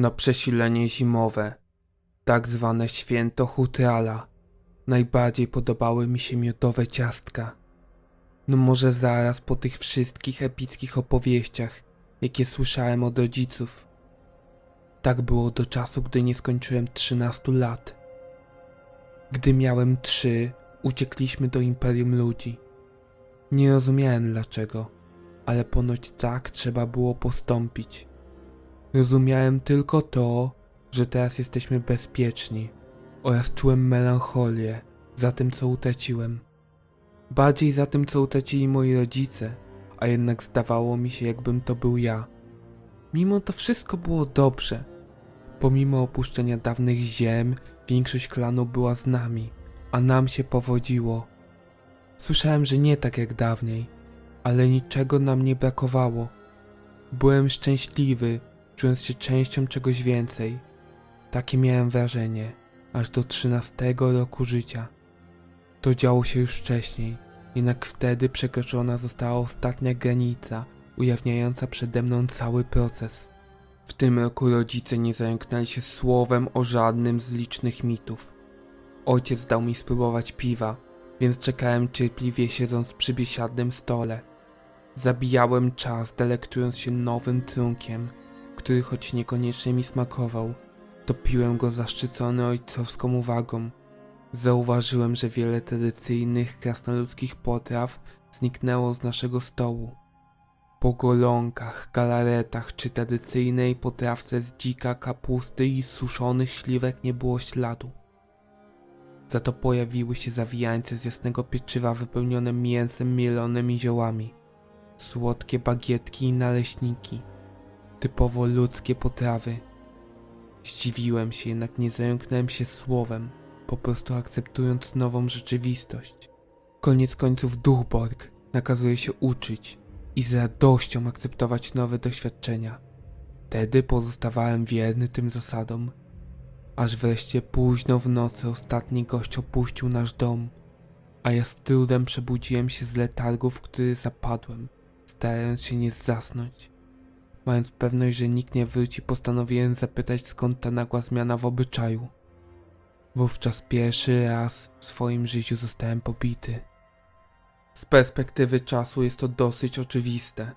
Na przesilenie zimowe, tak zwane święto Hutrala, najbardziej podobały mi się miodowe ciastka. No może zaraz po tych wszystkich epickich opowieściach, jakie słyszałem od rodziców. Tak było do czasu, gdy nie skończyłem 13 lat. Gdy miałem 3, uciekliśmy do Imperium Ludzi. Nie rozumiałem dlaczego, ale ponoć tak trzeba było postąpić. Rozumiałem tylko to, że teraz jesteśmy bezpieczni oraz czułem melancholię za tym, co utraciłem. Bardziej za tym, co utracili moi rodzice, a jednak zdawało mi się, jakbym to był ja. Mimo to wszystko było dobrze. Pomimo opuszczenia dawnych ziem, większość klanu była z nami, a nam się powodziło. Słyszałem, że nie tak jak dawniej, ale niczego nam nie brakowało. Byłem szczęśliwy, czując się częścią czegoś więcej. Takie miałem wrażenie, aż do trzynastego roku życia. To działo się już wcześniej, jednak wtedy przekroczona została ostatnia granica, ujawniająca przede mną cały proces. W tym roku rodzice nie zająknęli się słowem o żadnym z licznych mitów. Ojciec dał mi spróbować piwa, więc czekałem cierpliwie siedząc przy biesiadnym stole. Zabijałem czas, delektując się nowym trunkiem, który choć niekoniecznie mi smakował, to piłem go zaszczycony ojcowską uwagą. Zauważyłem, że wiele tradycyjnych krasnoludzkich potraw zniknęło z naszego stołu. Po golonkach, galaretach czy tradycyjnej potrawce z dzika, kapusty i suszonych śliwek nie było śladu. Za to pojawiły się zawijańce z jasnego pieczywa wypełnione mięsem mielonym i ziołami, słodkie bagietki i naleśniki, typowo ludzkie potrawy. Zdziwiłem się, jednak nie zająknąłem się słowem, po prostu akceptując nową rzeczywistość. Koniec końców Duchborg nakazuje się uczyć i z radością akceptować nowe doświadczenia. Wtedy pozostawałem wierny tym zasadom, aż wreszcie późno w nocy ostatni gość opuścił nasz dom, a ja z trudem przebudziłem się z letargu, w który zapadłem, starając się nie zasnąć. Mając pewność, że nikt nie wróci, postanowiłem zapytać skąd ta nagła zmiana w obyczaju. Wówczas pierwszy raz w swoim życiu zostałem pobity. Z perspektywy czasu jest to dosyć oczywiste.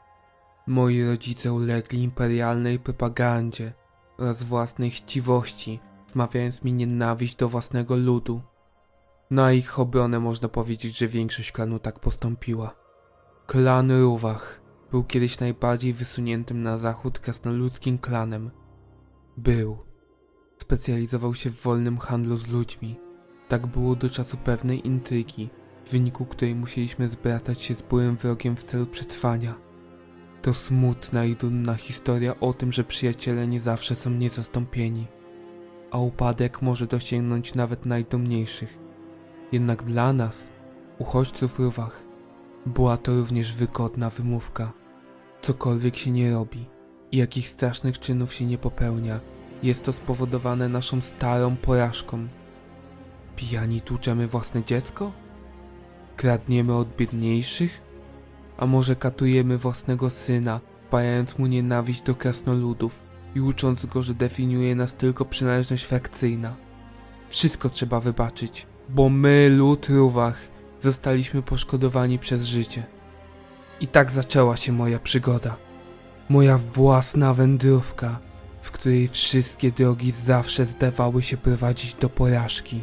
Moi rodzice ulegli imperialnej propagandzie oraz własnej chciwości, wmawiając mi nienawiść do własnego ludu. Na ich obronę można powiedzieć, że większość klanu tak postąpiła. Klan Ruwach był kiedyś najbardziej wysuniętym na zachód krasnoludzkim klanem. Był. Specjalizował się w wolnym handlu z ludźmi. Tak było do czasu pewnej intrygi, w wyniku której musieliśmy zbratać się z byłym wrogiem w celu przetrwania. To smutna i dumna historia o tym, że przyjaciele nie zawsze są niezastąpieni, a upadek może dosięgnąć nawet najdumniejszych. Jednak dla nas, uchodźców Ruwach, była to również wygodna wymówka. Cokolwiek się nie robi i jakich strasznych czynów się nie popełnia, jest to spowodowane naszą starą porażką. Pijani tłuczemy własne dziecko? Kradniemy od biedniejszych? A może katujemy własnego syna, wpajając mu nienawiść do krasnoludów i ucząc go, że definiuje nas tylko przynależność frakcyjna? Wszystko trzeba wybaczyć, bo my, lud Ruwach, zostaliśmy poszkodowani przez życie. I tak zaczęła się moja przygoda. Moja własna wędrówka, w której wszystkie drogi zawsze zdawały się prowadzić do porażki.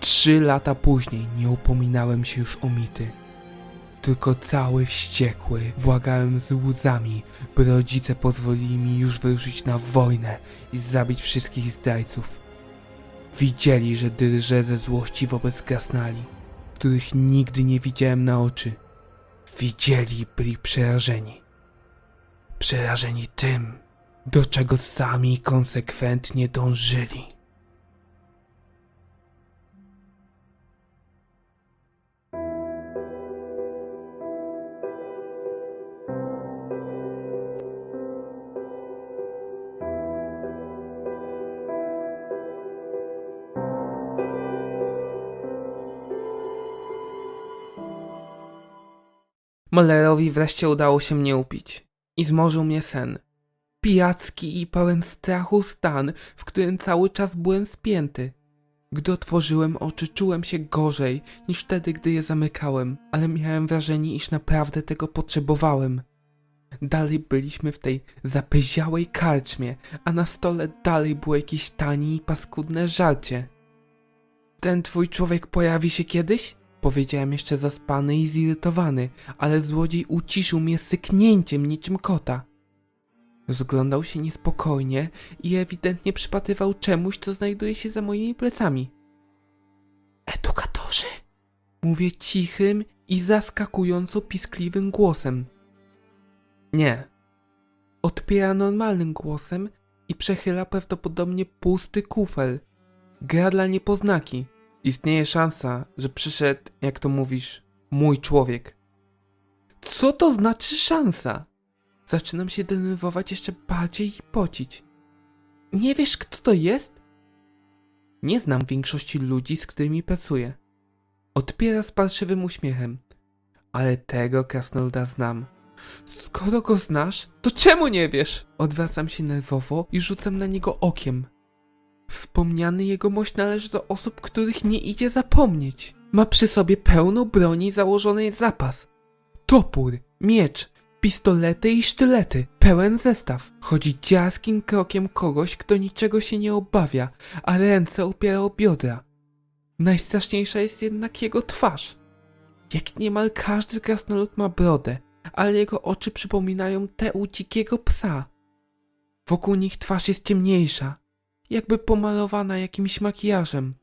Trzy lata później nie upominałem się już o mity. Tylko cały wściekły błagałem z łzami, by rodzice pozwolili mi już wyruszyć na wojnę i zabić wszystkich zdrajców. Widzieli, że drżę ze złości wobec krasnali, których nigdy nie widziałem na oczy. Widzieli byli przerażeni. Przerażeni tym, do czego sami konsekwentnie dążyli. Mollerowi wreszcie udało się mnie upić i zmorzył mnie sen. pijacki i pełen strachu stan, w którym cały czas byłem spięty. Gdy otworzyłem oczy, czułem się gorzej niż wtedy, gdy je zamykałem, ale miałem wrażenie, iż naprawdę tego potrzebowałem. Dalej byliśmy w tej zapyziałej karczmie, a na stole dalej było jakieś tanie i paskudne żarcie. Ten twój człowiek pojawi się kiedyś? Powiedziałem jeszcze zaspany i zirytowany, ale złodziej uciszył mnie syknięciem niczym kota. Rozglądał się niespokojnie i ewidentnie przypatrywał czemuś, co znajduje się za moimi plecami. Edukatorzy! Mówię cichym i zaskakująco piskliwym głosem. Nie. Odpiera normalnym głosem i przechyla prawdopodobnie pusty kufel. Gra dla niepoznaki. Istnieje szansa, że przyszedł, jak to mówisz, mój człowiek. Co to znaczy szansa? Zaczynam się denerwować jeszcze bardziej i pocić. Nie wiesz, kto to jest? Nie znam większości ludzi, z którymi pracuję. Odpiera z parszywym uśmiechem. Ale tego krasnoluda znam. Skoro go znasz, to czemu nie wiesz? Odwracam się nerwowo i rzucam na niego okiem. Wspomniany jegomość należy do osób, których nie idzie zapomnieć. Ma przy sobie pełno broni jest zapas. Topór, miecz, pistolety i sztylety. Pełen zestaw. Chodzi dziarskim krokiem kogoś, kto niczego się nie obawia, a ręce opiera o biodra. Najstraszniejsza jest jednak jego twarz. Jak niemal każdy krasnolud ma brodę, ale jego oczy przypominają te u dzikiego psa. Wokół nich twarz jest ciemniejsza, jakby pomalowana jakimś makijażem.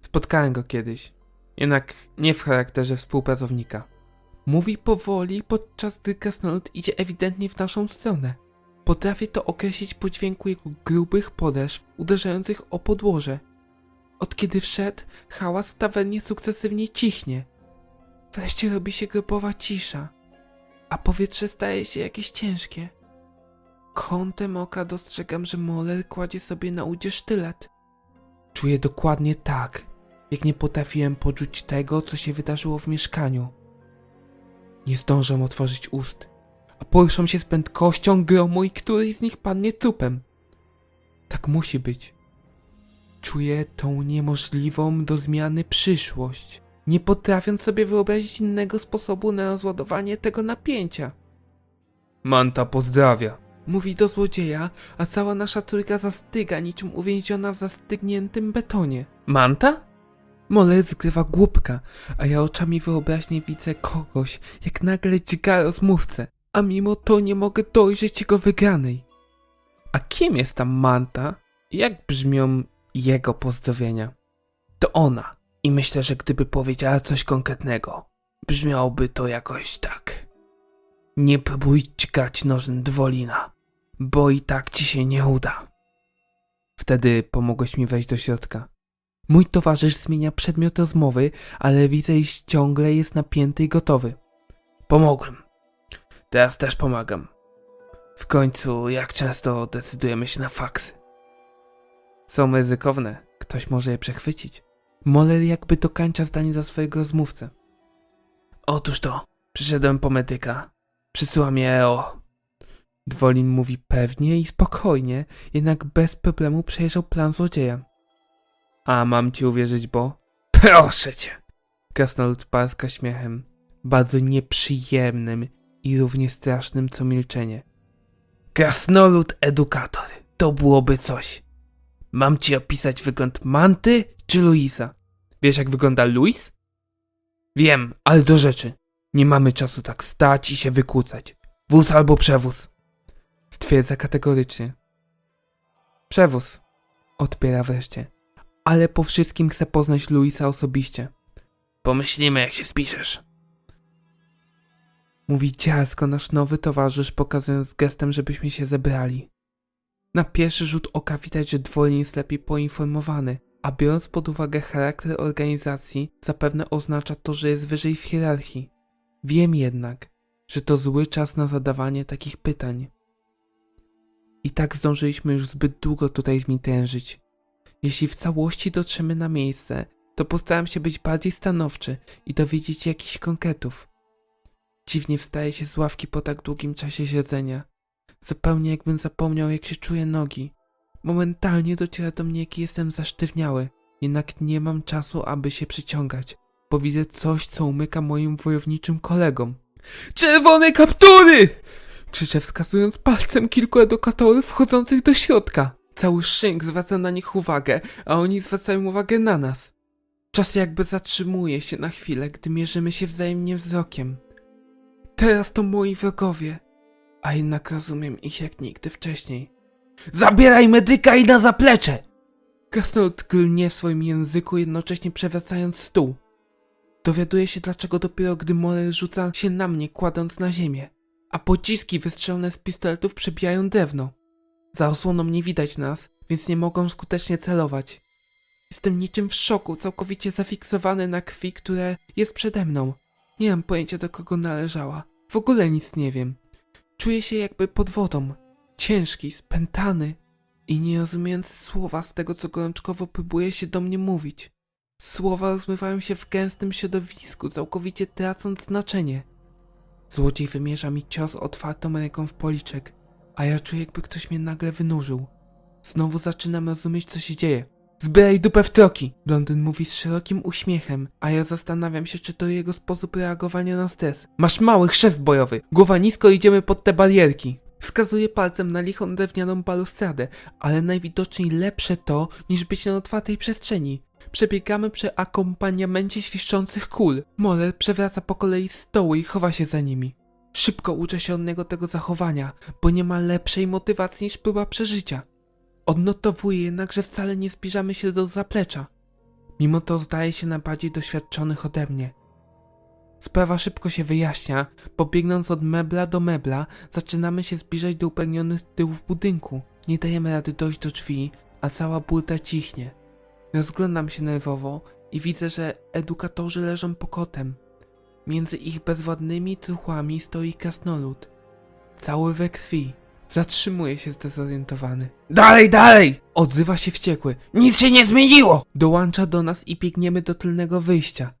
Spotkałem go kiedyś, jednak nie w charakterze współpracownika. Mówi powoli, podczas gdy krasnolud idzie ewidentnie w naszą stronę. Potrafię to określić po dźwięku jego grubych podeszw uderzających o podłoże. Od kiedy wszedł, hałas w tawernie sukcesywnie cichnie. Wreszcie robi się grobowa cisza, a powietrze staje się jakieś ciężkie. Kątem oka dostrzegam, że Moller kładzie sobie na udzie sztylet. Czuję dokładnie tak, jak nie potrafiłem poczuć tego, co się wydarzyło w mieszkaniu. Nie zdążam otworzyć ust, a poruszam się z prędkością gromu i któryś z nich padnie trupem. Tak musi być. Czuję tą niemożliwą do zmiany przyszłość, nie potrafiąc sobie wyobrazić innego sposobu na rozładowanie tego napięcia. Manta pozdrawia. Mówi do złodzieja, a cała nasza trójka zastyga niczym uwięziona w zastygniętym betonie. Manta? Moller zgrywa głupka, a ja oczami wyobraźnie widzę kogoś, jak nagle dźga rozmówcę, a mimo to nie mogę dojrzeć jego wygranej. A kim jest ta Manta? Jak brzmią jego pozdrowienia? To ona. I myślę, że gdyby powiedziała coś konkretnego, brzmiałoby to jakoś tak. Nie próbuj dźgać nożem Dwolina, bo i tak ci się nie uda. Wtedy pomogłeś mi wejść do środka. Mój towarzysz zmienia przedmiot rozmowy, ale widzę, iż ciągle jest napięty i gotowy. Pomogłem. Teraz też pomagam. W końcu, jak często decydujemy się na faksy? Są ryzykowne. Ktoś może je przechwycić. Moller jakby dokańcza zdanie za swojego rozmówcę. Otóż to, przyszedłem po medyka. Przysyła mnie EO. Dwolin mówi pewnie i spokojnie, jednak bez problemu przejrzał plan złodzieja. A mam ci uwierzyć, bo... Proszę cię! Krasnolud parska śmiechem, bardzo nieprzyjemnym i równie strasznym co milczenie. Krasnolud edukator, to byłoby coś. Mam ci opisać wygląd Manty czy Luisa? Wiesz jak wygląda Luis? Wiem, ale do rzeczy. Nie mamy czasu tak stać i się wykłócać. Wóz albo przewóz. Stwierdza kategorycznie. Przewóz. Odpiera wreszcie. Ale po wszystkim chcę poznać Luisa osobiście. Pomyślimy jak się spiszesz. Mówi dziarsko nasz nowy towarzysz, pokazując gestem, żebyśmy się zebrali. Na pierwszy rzut oka widać, że Dwolin jest lepiej poinformowany, a biorąc pod uwagę charakter organizacji, zapewne oznacza to, że jest wyżej w hierarchii. Wiem jednak, że to zły czas na zadawanie takich pytań. I tak zdążyliśmy już zbyt długo tutaj zmitężyć. Jeśli w całości dotrzemy na miejsce, to postaram się być bardziej stanowczy i dowiedzieć jakichś konkretów. Dziwnie wstaje się z ławki po tak długim czasie siedzenia. Zupełnie jakbym zapomniał, jak się czuję nogi. Momentalnie dociera do mnie, jaki jestem zasztywniały. Jednak nie mam czasu, aby się przyciągać, bo widzę coś, co umyka moim wojowniczym kolegom. Czerwone kaptury! Krzyczę wskazując palcem kilku edukatorów wchodzących do środka. Cały szynk zwraca na nich uwagę, a oni zwracają uwagę na nas. Czas jakby zatrzymuje się na chwilę, gdy mierzymy się wzajemnie wzrokiem. Teraz to moi wrogowie, a jednak rozumiem ich jak nigdy wcześniej. Zabieraj medyka i na zaplecze! Krasnolud klnie w swoim języku, jednocześnie przewracając stół. Dowiaduję się dlaczego dopiero gdy Morel rzuca się na mnie, kładąc na ziemię, a pociski wystrzelone z pistoletów przebijają drewno. Za osłoną nie widać nas, więc nie mogą skutecznie celować. Jestem niczym w szoku, całkowicie zafiksowany na krwi, które jest przede mną. Nie mam pojęcia do kogo należała. W ogóle nic nie wiem. Czuję się jakby pod wodą. Ciężki, spętany i nie rozumiejąc słowa z tego, co gorączkowo próbuje się do mnie mówić. Słowa rozmywają się w gęstym środowisku, całkowicie tracąc znaczenie. Złodziej wymierza mi cios otwartą ręką w policzek, a ja czuję, jakby ktoś mnie nagle wynurzył. Znowu zaczynam rozumieć, co się dzieje. Zbieraj dupę w troki! Blondyn mówi z szerokim uśmiechem, a ja zastanawiam się, czy to jego sposób reagowania na stres. Masz mały chrzest bojowy. Głowa nisko idziemy pod te barierki. Wskazuje palcem na lichą drewnianą balustradę, ale najwidoczniej lepsze to, niż być na otwartej przestrzeni. Przebiegamy przy akompaniamencie świszczących kul. Morel przewraca po kolei stoły i chowa się za nimi. Szybko uczę się od niego tego zachowania, bo nie ma lepszej motywacji niż próba przeżycia. Odnotowuję jednak, że wcale nie zbliżamy się do zaplecza. Mimo to zdaje się na bardziej doświadczonych ode mnie. Sprawa szybko się wyjaśnia, bo biegnąc od mebla do mebla, zaczynamy się zbliżać do upragnionych tyłów budynku. Nie dajemy rady dojść do drzwi, a cała burta cichnie. Rozglądam się nerwowo i widzę, że edukatorzy leżą pokotem. Między ich bezwładnymi truchłami stoi krasnolud. Cały we krwi. Zatrzymuje się zdezorientowany. Dalej, dalej! Odzywa się wściekły. Nic się nie zmieniło! Dołącza do nas i biegniemy do tylnego wyjścia.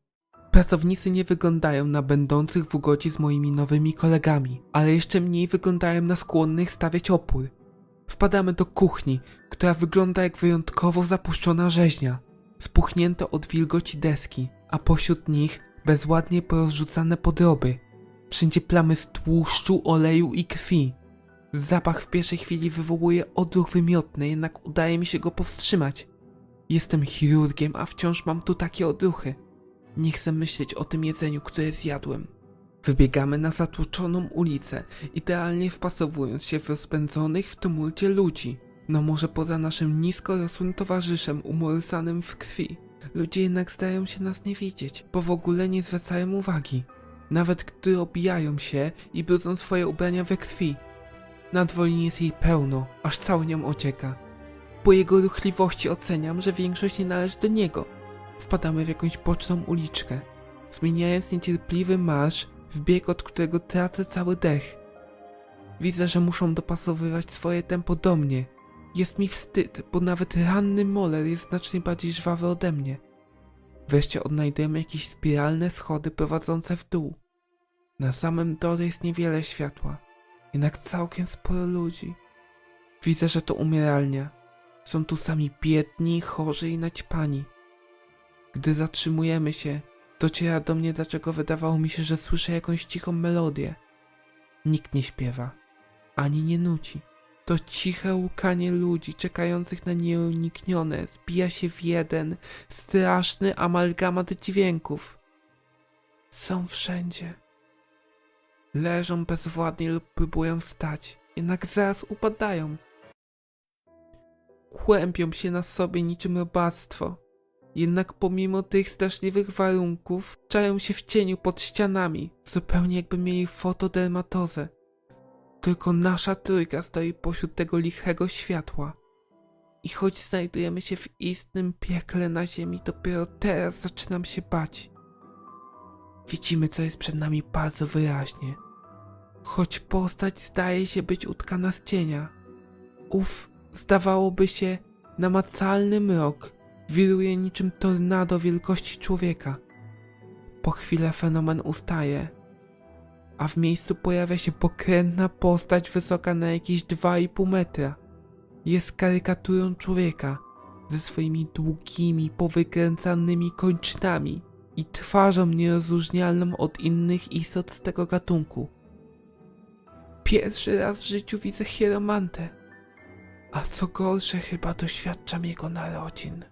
Pracownicy nie wyglądają na będących w ugodzie z moimi nowymi kolegami, ale jeszcze mniej wyglądają na skłonnych stawiać opór. Wpadamy do kuchni, która wygląda jak wyjątkowo zapuszczona rzeźnia. Spuchnięte od wilgoci deski, a pośród nich bezładnie porozrzucane podroby. Wszędzie plamy z tłuszczu, oleju i krwi. Zapach w pierwszej chwili wywołuje odruch wymiotny, jednak udaje mi się go powstrzymać. Jestem chirurgiem, a wciąż mam tu takie odruchy. Nie chcę myśleć o tym jedzeniu, które zjadłem. Wybiegamy na zatłoczoną ulicę, idealnie wpasowując się w rozpędzonych w tumulcie ludzi. No może poza naszym nisko rosłym towarzyszem umorsanym w krwi. Ludzie jednak zdają się nas nie widzieć, bo w ogóle nie zwracają uwagi. Nawet gdy obijają się i brudzą swoje ubrania we krwi. Na dwolinie jest jej pełno, aż cały nią ocieka. Po jego ruchliwości oceniam, że większość nie należy do niego. Wpadamy w jakąś boczną uliczkę, zmieniając niecierpliwy marsz w bieg, od którego tracę cały dech. Widzę, że muszą dopasowywać swoje tempo do mnie. Jest mi wstyd, bo nawet ranny moler jest znacznie bardziej żwawy ode mnie. Wreszcie odnajdujemy jakieś spiralne schody prowadzące w dół. Na samym dole jest niewiele światła, jednak całkiem sporo ludzi. Widzę, że to umieralnia. Są tu sami biedni, chorzy i naćpani. Gdy zatrzymujemy się, dociera do mnie, dlaczego wydawało mi się, że słyszę jakąś cichą melodię. Nikt nie śpiewa, ani nie nuci. To ciche łkanie ludzi czekających na nieuniknione zbija się w jeden straszny amalgamat dźwięków. Są wszędzie. Leżą bezwładnie lub próbują wstać, jednak zaraz upadają. Kłębią się na sobie niczym robactwo. Jednak pomimo tych straszliwych warunków, czają się w cieniu pod ścianami, zupełnie jakby mieli fotodermatozę. Tylko nasza trójka stoi pośród tego lichego światła. I choć znajdujemy się w istnym piekle na ziemi, dopiero teraz zaczynam się bać. Widzimy, co jest przed nami bardzo wyraźnie. Choć postać zdaje się być utkana z cienia. Ów, zdawałoby się, namacalny mrok wiruje niczym tornado wielkości człowieka. Po chwilę fenomen ustaje. a w miejscu pojawia się pokrętna postać wysoka na jakieś 2,5 metra. Jest karykaturą człowieka ze swoimi długimi, powykręcanymi kończynami i twarzą nierozróżnialną od innych istot z tego gatunku. Pierwszy raz w życiu widzę hieromantę, a co gorsze chyba doświadczam jego narodzin.